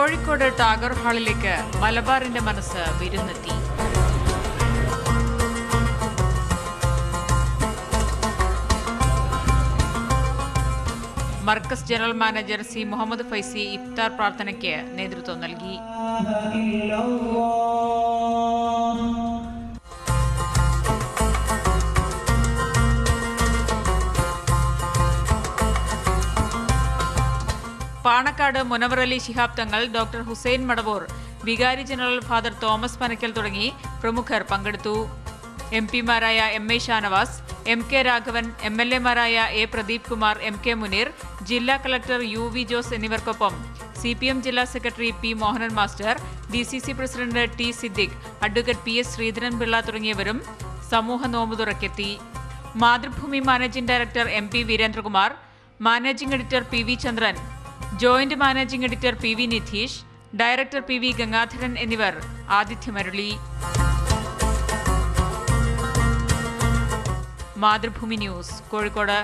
കോഴിക്കോട് ടാഗർ ഹാളിലേക്ക് മലബാറിന്റെ മനസ്സ് വിരുന്നെത്തി. Markaz general manager C Muhammad Faizi ഇഫ്താർ പ്രാർത്ഥനയ്ക്ക് നേതൃത്വം നൽകി. പാണക്കാട് മുനവറലി ശിഹാബ് തങ്ങൾ ഡോക്ടർ ഹുസൈൻ മടവൂർ വികാരി ജനറൽ ഫാദർ തോമസ് പനക്കൽ തുടങ്ങി പ്രമുഖർ പങ്കെടുത്തു. M പിമാരായ M A Shanavas M K Raghavan M L എമാരായ A Pradeep Kumar M K Muneer ജില്ലാ കളക്ടർ യു വി ജോസ് എന്നിവർക്കൊപ്പം സി പി എം ജില്ലാ secretary P Mohanan master D C C president T Siddique advocate P S Sreedharan Pillai തുടങ്ങിയവരും സമൂഹ നോമ്പുതുറക്കെത്തി Mathrubhumi managing director M P Veerendrakumar managing editor P V Chandran joint managing editor P V Nidheesh director P V Gangadharan എന്നിവർ ആതിഥ്യമരുളി. Mathrubhumi news Kozhikode.